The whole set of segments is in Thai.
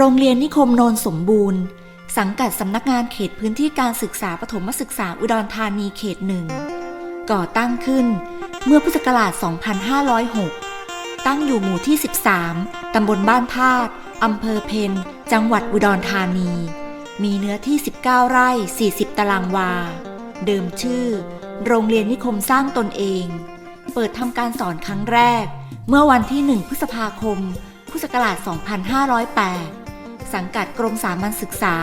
โรงเรียนนิคมโนนสมบูรณ์ สังกัดสำนักงานเขตพื้นที่การศึกษาปฐมศึกษาอุดรธานีเขตหนึ่งก่อตั้งขึ้นเมื่อพุทธศักราช 2506 ตั้งอยู่หมู่ที่ 13 ตำบลบ้านพาดอำเภอเพนจังหวัดอุดรธานี มีเนื้อที่ 19 ไร่ 40 ตารางวา เดิมชื่อ โรงเรียนนิคมสร้างตนเอง เปิดทำการสอนครั้งแรก เมื่อวันที่ 1 พฤษภาคม พุทธศักราช 2508 สังกัดกรมสามัญศึกษา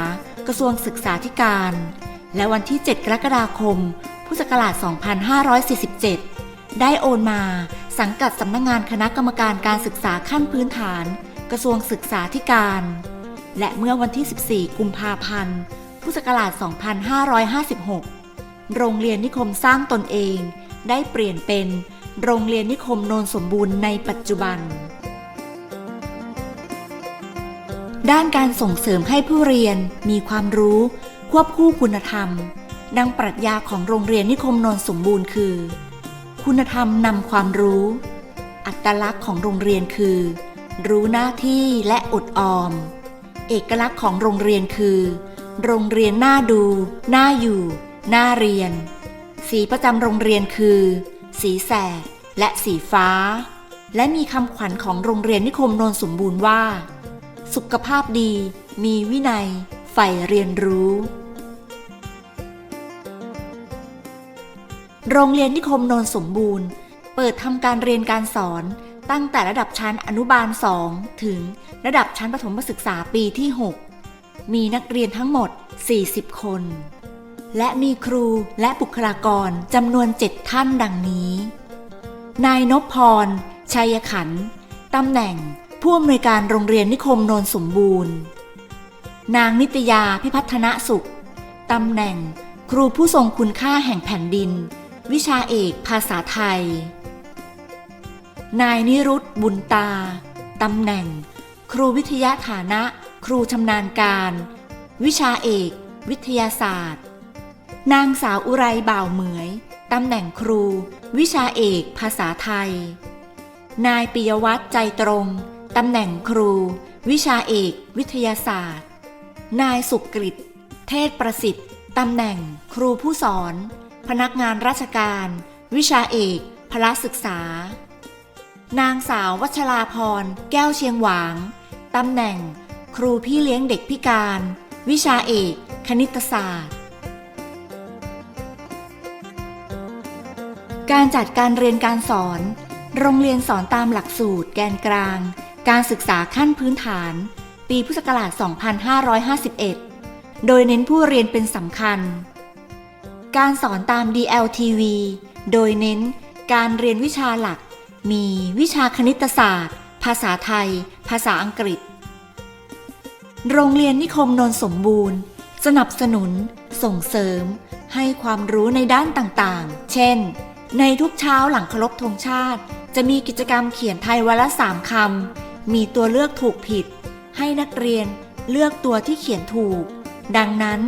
กระทรวงศึกษาธิการ และวันที่ 7 กรกฎาคม พุทธศักราช 2547 ได้โอนมาสังกัดสำนักงงานคณะกรรมการการศึกษาขั้นพื้นฐาน กระทรวงศึกษาธิการ และเมื่อวันที่ 14 กุมภาพันธ์ พุทธศักราช 2556 โรงเรียนนิคมสร้างตนเอง ได้เปลี่ยนเป็นโรงเรียนนิคมโนนสมบูรณ์ในปัจจุบัน ด้านการส่งเสริมให้ผู้เรียนมีความรู้ ควบคู่คุณธรรม ดังปรัชญาของโรงเรียนนิคมนนสมบูรณ์คือ คุณธรรมนำความรู้ อัตลักษณ์ของโรงเรียนคือ รู้หน้าที่และอดออม เอกลักษณ์ของโรงเรียนคือ โรงเรียนน่าดูน่าอยู่น่าเรียน สีประจำโรงเรียนคือ สีแสดและสีฟ้า และมีคำขวัญของโรงเรียนนิคมนนสมบูรณ์ว่า สุขภาพดี มีวินัย ใฝ่เรียนรู้ โรงเรียนนิคมนนสมบูรณ์ เปิดทำการเรียนการสอนตั้งแต่ระดับชั้นอนุบาล 2 ถึงระดับชั้นประถมศึกษาปีที่ 6 มีนักเรียนทั้งหมด 40 คน และมีครูและบุคลากรจำนวน 7 ท่านดังนี้ นายนพพร ชัยขันตำแหน่ง ผู้อำนวยการโรงเรียนนิคมโนนสมบูรณ์ นางนิตยาพิพัฒนสุขตำแหน่ง ครูผู้ทรงคุณค่าแห่งแผ่นดิน วิชาเอกภาษาไทย นายนิรุตบุญตาตำแหน่ง ครูวิทยาฐานะ ครูชำนาญการ วิชาเอก วิทยาศาสตร์ นางสาวอุไรบ่าวเหมยตำแหน่งครู วิชาเอก ภาษาไทย นายปิยวัฒน์ใจตรง ตำแหน่งครู วิชาเอก วิทยาศาสตร์ นายสุกฤตเทศประสิทธิ์ตำแหน่ง ครูผู้สอน พนักงานราชการ วิชาเอกพละศึกษา นางสาววัชราพร แก้วเชียงหวาง ตำแหน่ง ครูพี่เลี้ยงเด็กพิการ วิชาเอก คณิตศาสตร์ การจัดการเรียนการสอน โรงเรียนสอนตามหลักสูตรแกนกลาง การศึกษาขั้นพื้นฐาน ปีพุทธศักราช 2551 โดยเน้นผู้เรียนเป็นสำคัญ การสอนตาม DLTV โดยเน้นการเรียนวิชาหลัก มีวิชาคณิตศาสตร์ ภาษาไทย ภาษาอังกฤษ โรงเรียนนิคมนนสมบูรณ์ สนับสนุน ส่งเสริม ให้ความรู้ในด้านต่างๆ เช่น ในทุกเช้าหลังเคารพธงชาติ จะมีกิจกรรมเขียนไทยวันละสามคำ มีตัวเลือกถูกผิด ให้นักเรียนเลือกตัวที่เขียนถูก ดังนั้น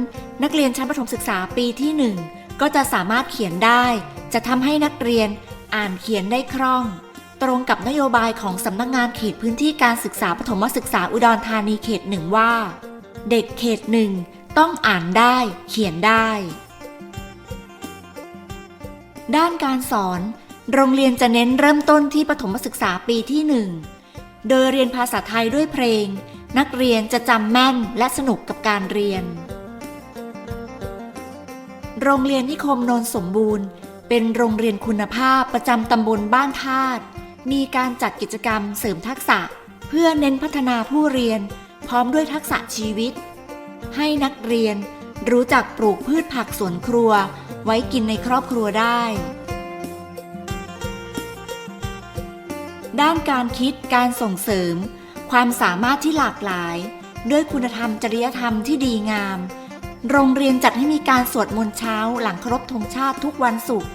นักเรียนชั้นประถมศึกษาปีที่หนึ่งก็จะสามารถเขียนได้ จะทำให้นักเรียนอ่านเขียนได้คล่อง ตรงกับนโยบายของสำนักงานเขตพื้นที่การศึกษาปฐมศึกษาอุดรธานีเขตหนึ่งว่า เด็กเขตหนึ่งต้องอ่านได้ เขียนได้ ด้านการสอน โรงเรียนจะเน้นเริ่มต้นที่ปฐมศึกษาปีที่หนึ่ง โดยเรียนภาษาไทยด้วยเพลง นักเรียนจะจำแม่นและสนุกกับการเรียน โรงเรียนนิคมโนนสมบูรณ์ เป็นโรงเรียนคุณภาพประจำตำบลบ้านธาตุมีการจัดกิจกรรมเสริมทักษะ เพื่อเน้นพัฒนาผู้เรียน พร้อมด้วยทักษะชีวิต ให้นักเรียนรู้จักปลูกพืชผักสวนครัว ไว้กินในครอบครัวได้ ด้านการคิดการส่งเสริม ความสามารถที่หลากหลาย ด้วยคุณธรรมจริยธรรมที่ดีงาม โรงเรียนจัดให้มีการสวดมนต์เช้าหลังครพธงชาติทุกวันศุกร์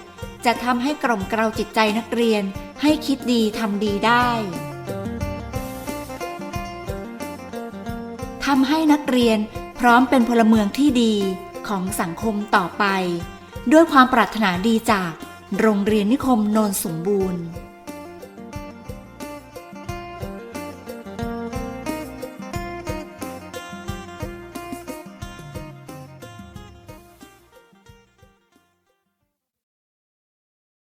จะทำให้กล่อมเกลาจิตใจนักเรียนให้คิดดีทำดีได้ทำให้นักเรียนพร้อมเป็นพลเมืองที่ดีของสังคมต่อไป ด้วยความปรารถนาดีจากโรงเรียนนิคมโนนสมบูรณ์